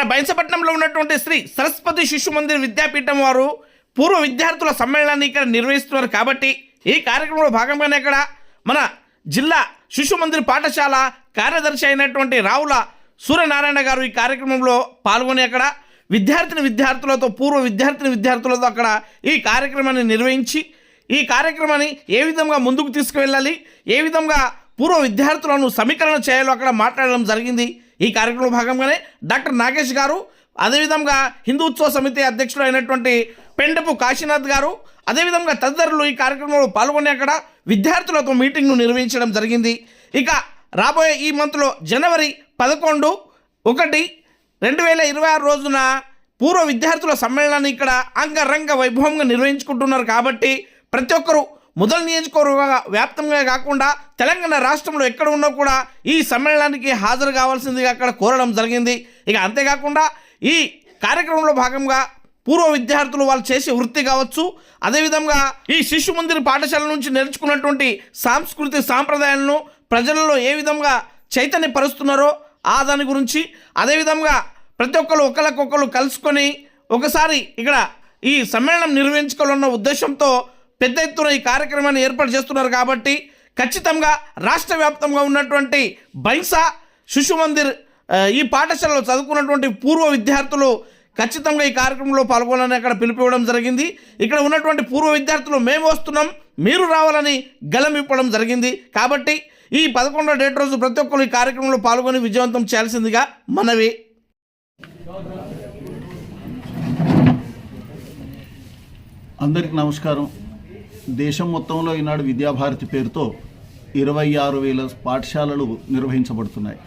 మన బైన్సపట్నంలో ఉన్నటువంటి శ్రీ సరస్వతి శిశు మందిర్ విద్యాపీఠం వారు పూర్వ విద్యార్థుల సమ్మేళనాన్ని ఇక్కడ నిర్వహిస్తున్నారు కాబట్టి ఈ కార్యక్రమంలో భాగంగానే ఇక్కడ మన జిల్లా శిశు మందిర్ పాఠశాల కార్యదర్శి అయినటువంటి రావుల సూర్యనారాయణ గారు ఈ కార్యక్రమంలో పాల్గొని అక్కడ విద్యార్థిని విద్యార్థులతో పూర్వ విద్యార్థిని విద్యార్థులతో అక్కడ ఈ కార్యక్రమాన్ని నిర్వహించి ఈ కార్యక్రమాన్ని ఏ విధంగా ముందుకు తీసుకువెళ్ళాలి ఏ విధంగా పూర్వ విద్యార్థులను సమీకరణ చేయాలో అక్కడ మాట్లాడడం జరిగింది. ఈ కార్యక్రమంలో భాగంగానే డాక్టర్ నాగేష్ గారు అదేవిధంగా హిందూ ఉత్సవ సమితి అధ్యక్షుడు అయినటువంటి పెండపు కాశీనాథ్ గారు అదేవిధంగా తదితరులు ఈ కార్యక్రమంలో పాల్గొని అక్కడ విద్యార్థులతో మీటింగ్ను నిర్వహించడం జరిగింది. ఇక రాబోయే ఈ మంత్లో జనవరి పదకొండు ఒకటి రెండు వేల ఇరవై ఆరు రోజున పూర్వ విద్యార్థుల సమ్మేళనాన్ని ఇక్కడ అంగరంగ వైభవంగా నిర్వహించుకుంటున్నారు కాబట్టి ప్రతి ఒక్కరూ ముదల్ నియోజకవర్గ వ్యాప్తంగా కాకుండా తెలంగాణ రాష్ట్రంలో ఎక్కడ ఉన్నా కూడా ఈ సమ్మేళనానికి హాజరు కావాల్సిందిగా అక్కడ కోరడం జరిగింది. ఇక అంతేకాకుండా ఈ కార్యక్రమంలో భాగంగా పూర్వ విద్యార్థులు వాళ్ళు చేసే వృత్తి కావచ్చు అదేవిధంగా ఈ శిశు మందిర్ పాఠశాల నుంచి నేర్చుకున్నటువంటి సాంస్కృతిక సాంప్రదాయాలను ప్రజలలో ఏ విధంగా చైతన్యపరుస్తున్నారో ఆ దాని గురించి అదేవిధంగా ప్రతి ఒక్కరు ఒకరికొకరు కలుసుకొని ఒకసారి ఇక్కడ ఈ సమ్మేళనం నిర్వహించుకోవాలన్న ఉద్దేశంతో పెద్ద ఎత్తున ఈ కార్యక్రమాన్ని ఏర్పాటు చేస్తున్నారు కాబట్టి ఖచ్చితంగా రాష్ట్ర వ్యాప్తంగా ఉన్నటువంటి బైన్సా శిశు మందిర్ ఈ పాఠశాలలో చదువుకున్నటువంటి పూర్వ విద్యార్థులు ఖచ్చితంగా ఈ కార్యక్రమంలో పాల్గొనాలని అక్కడ పిలిపివ్వడం జరిగింది. ఇక్కడ ఉన్నటువంటి పూర్వ విద్యార్థులు మేము వస్తున్నాం మీరు రావాలని గలం ఇప్పడం జరిగింది. కాబట్టి ఈ పదకొండో డేట్ రోజు ప్రతి ఒక్కరు ఈ కార్యక్రమంలో పాల్గొని విజయవంతం చేయాల్సిందిగా మనవి. అందరికీ నమస్కారం. దేశం మొత్తంలో ఈనాడు విద్యాభారతి పేరుతో ఇరవై ఆరు వేల పాఠశాలలు నిర్వహించబడుతున్నాయి.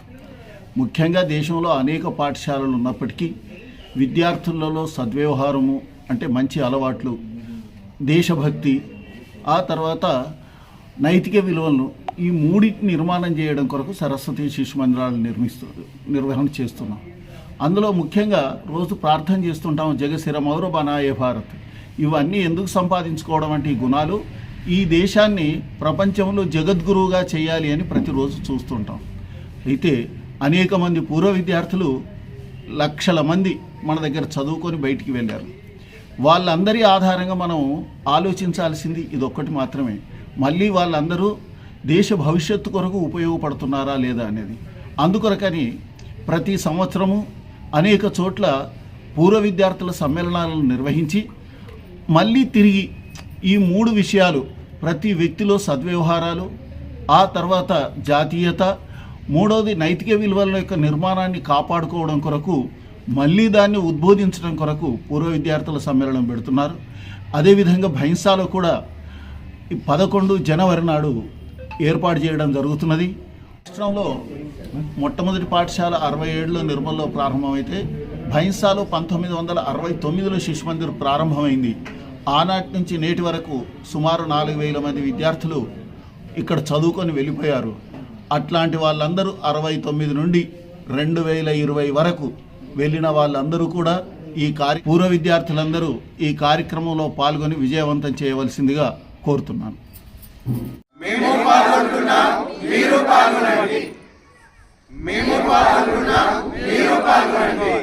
ముఖ్యంగా దేశంలో అనేక పాఠశాలలు ఉన్నప్పటికీ విద్యార్థులలో సద్వ్యవహారము అంటే మంచి అలవాట్లు దేశభక్తి ఆ తర్వాత నైతిక విలువలను ఈ మూడింటిని నిర్మాణం చేయడం కొరకు సరస్వతి శిశు మందిరాలు నిర్మిస్తూ నిర్వహణ చేస్తున్నాం. అందులో ముఖ్యంగా రోజు ప్రార్థన చేస్తుంటాం జగశిర మౌరబనాయ భారత్. ఇవన్నీ ఎందుకు సంపాదించుకోవడం అంటే ఈ గుణాలు? ఈ దేశాన్ని ప్రపంచంలో జగద్గురువుగా చేయాలి అని ప్రతిరోజు చూస్తుంటాం. అయితే అనేక మంది పూర్వ విద్యార్థులు లక్షల మంది మన దగ్గర చదువుకొని బయటికి వెళ్ళారు. వాళ్ళందరి ఆధారంగా మనం ఆలోచించాల్సింది ఇదొక్కటి మాత్రమే. మళ్ళీ వాళ్ళందరూ దేశ భవిష్యత్తు కొరకు ఉపయోగపడుతున్నారా లేదా అనేది. అందుకొరకని ప్రతి సంవత్సరము అనేక చోట్ల పూర్వ విద్యార్థుల సమ్మేళనాలను నిర్వహించి మళ్ళీ తిరిగి ఈ మూడు విషయాలు ప్రతి వ్యక్తిలో సద్వ్యవహారాలు ఆ తర్వాత జాతీయత మూడవది నైతిక విలువల యొక్క నిర్మాణాన్ని కాపాడుకోవడం కొరకు మళ్ళీ దాన్ని ఉద్బోధించడం కొరకు పూర్వ విద్యార్థుల సమ్మేళనం పెడుతున్నారు. అదేవిధంగా భయంసాలో కూడా పదకొండు జనవరి నాడు ఏర్పాటు చేయడం జరుగుతున్నది. రాష్ట్రంలో మొట్టమొదటి పాఠశాల అరవై ఏడులో నిర్మల్లో ప్రారంభమైతే భైంసాలో పంతొమ్మిది వందల అరవై తొమ్మిదిలో శిశు మందిర్ ప్రారంభమైంది. ఆనాటి నుంచి నేటి వరకు సుమారు నాలుగు వేల మంది విద్యార్థులు ఇక్కడ చదువుకొని వెళ్ళిపోయారు. అట్లాంటి వాళ్ళందరూ అరవై తొమ్మిది నుండి రెండు వేల ఇరవై వరకు వెళ్ళిన వాళ్ళందరూ కూడా ఈ కార్య పూర్వ విద్యార్థులందరూ ఈ కార్యక్రమంలో పాల్గొని విజయవంతం చేయవలసిందిగా కోరుతున్నాను. మేము పాల్గొంటున్నాం మీరు పాల్గొనండి. మేము పాల్గొంటున్నాం మీరు పాల్గొనండి.